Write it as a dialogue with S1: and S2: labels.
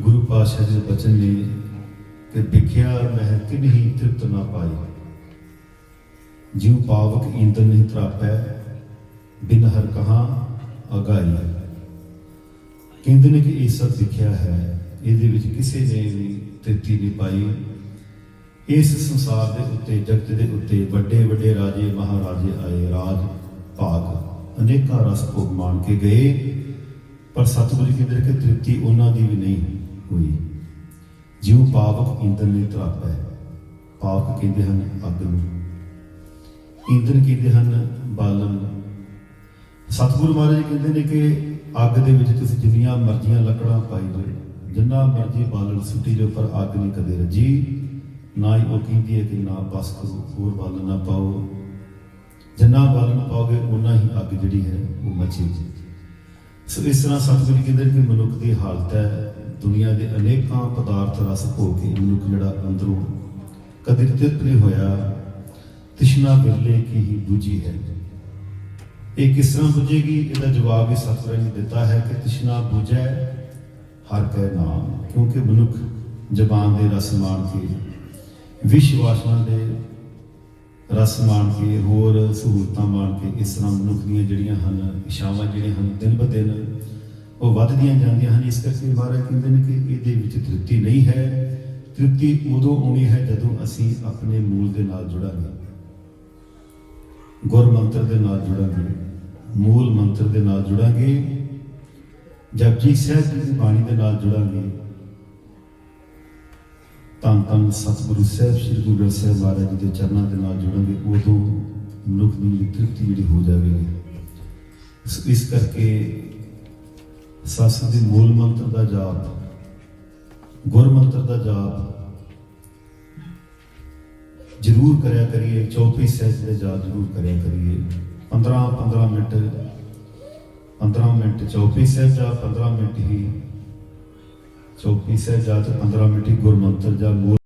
S1: ਗੁਰੂ ਪਾਤਸ਼ਾਹ ਜੀ ਦੇ ਬਚਨ ਨੇ ਕਿ ਵਿਖਿਆ ਮਹਿ ਕਿਨਹੀ ਤ੍ਰਿਪਤ ਨਾ ਪਾਈ। ਜਿਉ ਪਾਵਕ ਇੰਦਰ ਨਹੀਂ ਤਰਾਪੈ, ਬਿਨ ਹਰ ਕਹਾ ਅਗਾਈ। ਕਹਿੰਦੇ ਨੇ ਕਿ ਇਹ ਸਭ ਵਿਖਿਆ ਹੈ, ਇਹਦੇ ਵਿੱਚ ਕਿਸੇ ਨੇ ਵੀ ਤ੍ਰਿਪਤੀ ਨਹੀਂ ਪਾਈ। ਇਸ ਸੰਸਾਰ ਦੇ ਉੱਤੇ, ਜਗਤ ਦੇ ਉੱਤੇ ਵੱਡੇ ਵੱਡੇ ਰਾਜੇ, ਮਹਾਰਾਜੇ ਆਏ, ਰਾਜ, ਭਾਗ, ਅਨੇਕਾਂ ਰਸ ਭੋਗ ਮਾਣ ਕੇ ਗਏ। ਪਰ ਸਤਿਗੁਰੂ ਜੀ ਕਹਿੰਦੇ ਨੇ ਕਿ ਤ੍ਰਿਪਤੀ ਉਹਨਾਂ ਦੀ ਵੀ ਨਹੀਂ। ਹੋਈ। ਜਿਉ ਪਾਵਕ ਇੰਦਰ ਨੇ ਤਰਾਪੈ, ਪਾਵਕ ਕਹਿੰਦੇ ਹਨ, ਅੱਗ ਨੂੰ। ਇੰਦਰ ਕਹਿੰਦੇ ਹਨ, ਬਾਲਣ। ਸਤਿਗੁਰੂ ਮਹਾਰਾਜ ਕਹਿੰਦੇ ਨੇ ਕਿ ਅੱਗ ਦੇ ਵਿੱਚ ਤੁਸੀਂ ਜਿੰਨੀਆਂ ਮਰਜ਼ੀਆਂ ਲੱਕੜਾਂ ਪਾਈ ਜਾਓ, ਜਿੰਨਾ ਮਰਜ਼ੀ ਬਾਲਣ ਸੁੱਟੀ ਜਾਓ, ਪਰ ਅੱਗ ਨਹੀਂ ਕਦੇ ਰਜੀ। ਨਾ ਹੀ ਉਹ ਕਹਿੰਦੀ ਹੈ ਕਿ ਨਾ ਬਸ ਕਰੋ, ਹੋਰ ਬਾਲਣ ਨਾ ਪਾਓ। ਜਿੰਨਾ ਬਾਲਣ ਪਾਓਗੇ ਉਨਾ ਹੀ ਅੱਗ ਜਿਹੜੀ ਹੈ, ਉਹ ਮਚੇਗੀ। ਸੋ ਇਸ ਤਰ੍ਹਾਂ ਸਤਿਗੁਰੂ ਕਹਿੰਦੇ ਕਿ ਮਨੁੱਖ ਦੀ ਹਾਲਤ ਹੈ, ਦੁਨੀਆ ਦੇ ਅਨੇਕਾਂ ਪਦਾਰਥ ਰਸ ਭੋਗ ਕੇ ਮਨੁੱਖ ਜਿਹੜਾ ਅੰਦਰੋਂ ਕਦੇ ਤ੍ਰਿਪਤ ਨਹੀਂ ਹੋਇਆ ਤਿਸ਼ਨਾ ਬਿਰਲੇ ਕੀ ਹੀ ਬੁਝੀ ਹੈ। ਇਹ ਕਿਸ ਤਰ੍ਹਾਂ ਬੁਝੇਗੀ? ਇਹਦਾ ਜਵਾਬ ਵੀ ਸਤਿਗੁਰੂ ਨੇ ਦਿੱਤਾ ਹੈ ਕਿ ਤਿਸ਼ਨਾ ਬੁਝੈ ਹਰ ਕੈ ਨਾਮ, ਕਿਉਂਕਿ ਮਨੁੱਖ ਜ਼ਬਾਨ ਦੇ ਰਸ ਮਾਣ ਕੇ ਵਿਸ਼ਵਾਸਾਂ ਦੇ ਰਸ ਮਾਣ ਕੇ, ਹੋਰ ਸਹੂਲਤਾਂ ਮਾਣ ਕੇ ਇਸ ਤਰ੍ਹਾਂ ਮਨੁੱਖ ਦੀਆਂ ਜਿਹੜੀਆਂ ਹਨ ਇਸ਼ਾਵਾਂ ਜਿਹੜੀਆਂ ਹਨ, ਦਿਨ ਬ ਦਿਨ ਉਹ ਵੱਧਦੀਆਂ ਜਾਂਦੀਆਂ ਹਨ। ਇਸ ਕਰਕੇ ਮਹਾਰਾਜ ਕਹਿੰਦੇ ਨੇ ਕਿ ਇਹਦੇ ਵਿੱਚ ਤ੍ਰਿਪਤੀ ਨਹੀਂ ਹੈ। ਤ੍ਰਿਪਤੀ ਉਦੋਂ ਆਉਣੀ ਹੈ ਜਦੋਂ ਅਸੀਂ ਆਪਣੇ ਮੂਲ ਦੇ ਨਾਲ ਜੁੜਾਂਗੇ। ਗੁਰ ਮੰਤਰ ਦੇ ਨਾਲ ਜੁੜਾਂਗੇ। ਮੂਲ ਮੰਤਰ ਦੇ ਨਾਲ ਜੁੜਾਂਗੇ। ਜਪਜੀ ਸਾਹਿਬ ਜੀ ਦੀ ਬਾਣੀ ਦੇ ਨਾਲ ਜੁੜਾਂਗੇ। ਤਾਂ ਤਾਂ ਸਤਿਗੁਰੂ ਸਾਹਿਬ, ਸ੍ਰੀ ਗੁਰੂ ਗ੍ਰੰਥ ਸਾਹਿਬ ਮਹਾਰਾਜ ਜੀ ਦੇ ਚਰਨਾਂ ਦੇ ਨਾਲ ਜੁੜਾਂਗੇ ਉਦੋਂ ਮਨੁੱਖ ਦੀ ਤ੍ਰਿਪਤੀ ਜਿਹੜੀ ਹੋ ਜਾਵੇਗੀ। ਇਸ ਕਰਕੇ ਸੱਸ ਦੇ ਮੂਲ ਮੰਤਰ ਦਾ ਜਾਪ, ਗੁਰ ਮੰਤਰ ਦਾ ਜਾਪ ਜ਼ਰੂਰ ਕਰਿਆ ਕਰੀਏ ਚੌਪੀ ਸਹਿਜ ਦੇ ਜਾਪ ਜ਼ਰੂਰ ਕਰਿਆ ਕਰੀਏ। 15 15 ਮਿੰਟ 15 ਮਿੰਟ ਚੌਪੀ ਸਹਿਜ ਜਾਪ 15 ਮਿੰਟ ਹੀ ਚੌਪੀ ਸਹਿਜ ਜਾਪ ਤੇ 15 ਮਿੰਟ ਹੀ ਗੁਰ ਮੰਤਰ ਜਾਂ ਮੂਲ